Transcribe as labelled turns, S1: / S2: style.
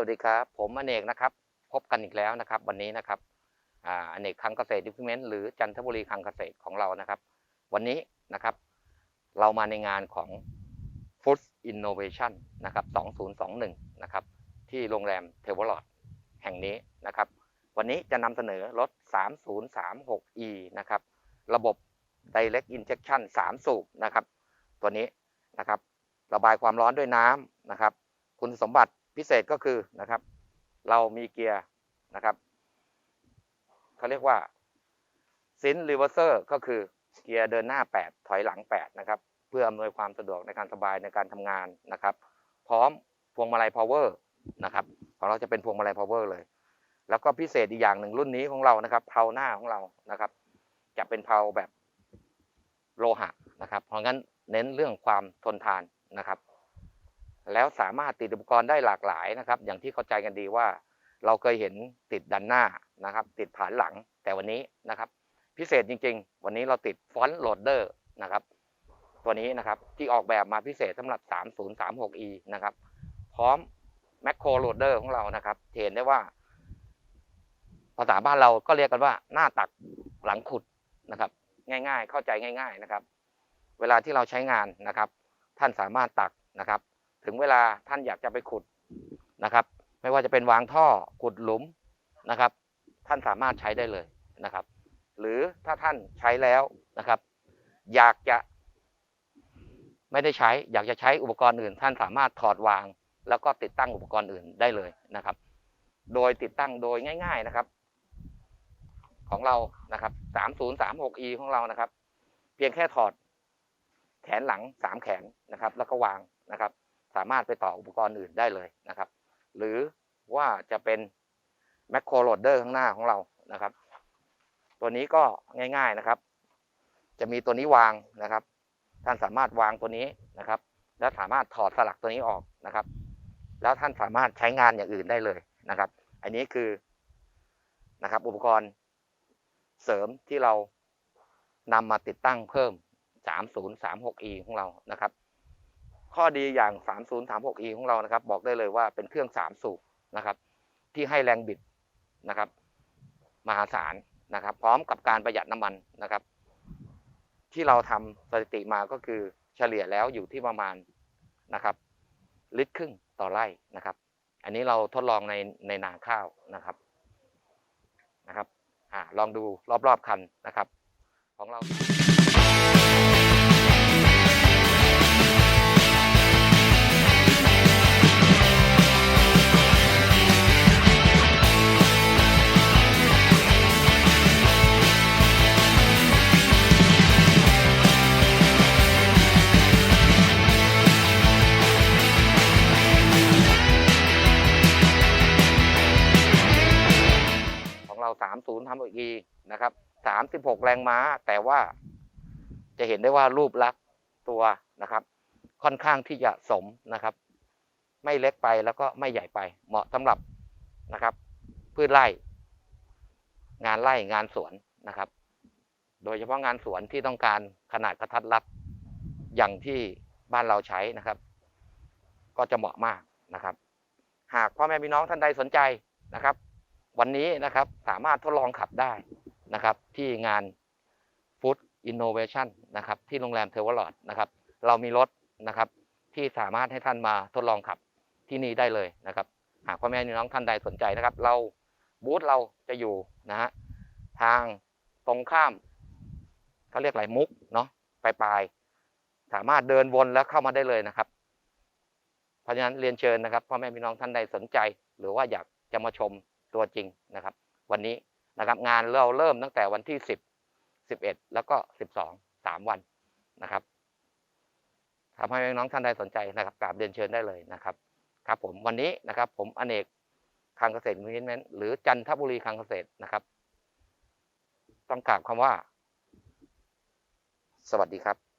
S1: วัสดีครับ ผมอเนกนะครับ พบกันอีกแล้วนะครับ วันนี้นะครับอ่าอเนกคลังเกษตรดิพิเมนต์หรือจันทบุรีคลังเกษตรของเรานะครับ วันนี้นะครับ เรามาในงานของ Food Innovation นะครับ 2021 นะครับ ที่โรงแรมเทเวร์ลอดแห่งนี้นะครับ วันนี้จะนำเสนอรถ 3036e นะครับ ระบบ Direct Injection 3 สูบนะครับ ตัวนี้นะครับ ระบายความร้อนด้วยน้ำนะครับ คุณสมบัติ พิเศษก็คือนะครับ เรามีเกียร์นะครับเขาเรียกว่าซินรีเวอร์เซอร์ก็คือเกียร์เดินหน้า 8 ถอยหลัง 8 นะครับ เพื่ออำนวยความสะดวกในการสบายในการทำงานนะครับ พร้อมพวงมาลัยพาวเวอร์นะครับของเราจะเป็นพวงมาลัยพาวเวอร์เลย แล้วก็พิเศษอีกอย่างหนึ่งรุ่นนี้ของเรานะครับเพลาหน้าของเรานะครับ จะเป็นเพลาแบบโลหะนะครับ เพราะงั้นเน้นเรื่องความทนทานนะครับ แล้วสามารถติดอุปกรณ์ได้หลากหลายนะครับ อย่างที่เข้าใจกันดีว่า เราเคยเห็นติดด้านหน้านะครับ ติดผานหลังแต่วันนี้นะครับ พิเศษจริง ๆ วันนี้เราติดฟอนต์โหลดเดอร์นะครับ ตัวนี้นะครับที่ออกแบบมาพิเศษสำหรับ 3036e นะครับ พร้อมแมคโครโหลดเดอร์ของเรานะครับเห็นได้ว่า ภาษาบ้านเราก็เรียกกันว่าหน้าตักหลังขุดนะครับ ง่าย ๆ เข้าใจง่าย ๆนะครับ เวลาที่เราใช้งานนะครับ ท่านสามารถตักนะครับ ถึงเวลาท่านอยากจะไปขุดนะครับ ไม่ว่าจะเป็นวางท่อขุดหลุมนะครับ ท่านสามารถใช้ได้เลยนะครับ หรือถ้าท่านใช้แล้วนะครับ อยากจะไม่ได้ใช้ อยากจะใช้อุปกรณ์อื่น ท่านสามารถถอดวาง แล้วก็ติดตั้งอุปกรณ์อื่นได้เลยนะครับ โดยติดตั้งโดยง่าย ๆนะครับ ของเรานะครับ 3036e ของเรานะครับ เพียงแค่ถอดแขนหลังสามแขนนะครับ แล้วก็วางนะครับ สามารถไปต่ออุปกรณ์อื่นได้เลยนะครับ หรือว่าจะเป็นแมคโครโหลดเดอร์ข้างหน้าของเรานะครับ ตัวนี้ก็ง่ายๆนะครับ จะมีตัวนี้วางนะครับ ท่านสามารถวางตัวนี้นะครับ แล้วสามารถถอดสลักตัวนี้ออกนะครับ แล้วท่านสามารถใช้งานอย่างอื่นได้เลยนะครับ อันนี้คือนะครับอุปกรณ์เสริมที่เรานำมาติดตั้งเพิ่ม 3036e ของเรานะครับ ข้อดีอย่าง 3036e ของเรานะครับ บอกได้เลยว่าเป็นเครื่อง 3 สูบนะครับ ที่ให้แรงบิดนะครับ มหาศาลนะครับ พร้อมกับการประหยัดน้ำมันนะครับ ที่เราทำสถิติมาก็คือเฉลี่ยแล้วอยู่ที่ประมาณนะครับ ลิตรครึ่งต่อไร่นะครับ อันนี้เราทดลองในในนาข้าวนะครับนะครับอ่าลองดูรอบๆคันนะครับ ของเรา เรา30ทำอีกนะครับ36แรงม้า แต่ว่าจะเห็นได้ว่ารูปลักษณ์ตัวนะครับ ค่อนข้างที่จะสมนะครับ ไม่เล็กไปแล้วก็ไม่ใหญ่ไป เหมาะสำหรับนะครับ พืชไร่ งานไร่งานสวนนะครับ โดยเฉพาะงานสวนที่ต้องการขนาดกระทัดรัดอย่างที่บ้านเราใช้นะครับ ก็จะเหมาะมากนะครับ หากพ่อแม่พี่น้องท่านใดสนใจนะครับ วันนี้นะครับสามารถทดลองขับได้นะครับ ที่งาน Food Innovation นะครับ ที่โรงแรมเทวอร์ลอดนะครับ เรามีรถนะครับ ที่สามารถให้ท่านมาทดลองขับที่นี่ได้เลยนะครับ หากพ่อแม่พี่น้องท่านใดสนใจนะครับ เราบูธเราจะอยู่นะฮะทางตรงข้ามเขาเรียกอะไรมุกเนาะปลายๆสามารถเดินวนแล้วเข้ามาได้เลยนะครับ เพราะฉะนั้นเรียนเชิญนะครับพ่อแม่พี่น้องท่านใดสนใจ หรือว่าอยากจะมาชม ตัวจริงนะครับ วันนี้นะครับงานเราเริ่มตั้งแต่วันที่สิบสิบเอ็ดแล้วก็สิบสองสามวันนะครับทำให้พี่น้องท่านใดสนใจนะครับกราบเรียนเชิญได้เลยนะครับ ครับผมวันนี้นะครับ ผมอเนกคังเกษตรมิเมนหรือจันทบุรีคังเกษตรนะครับ ต้องกราบคำว่า สวัสดีครับ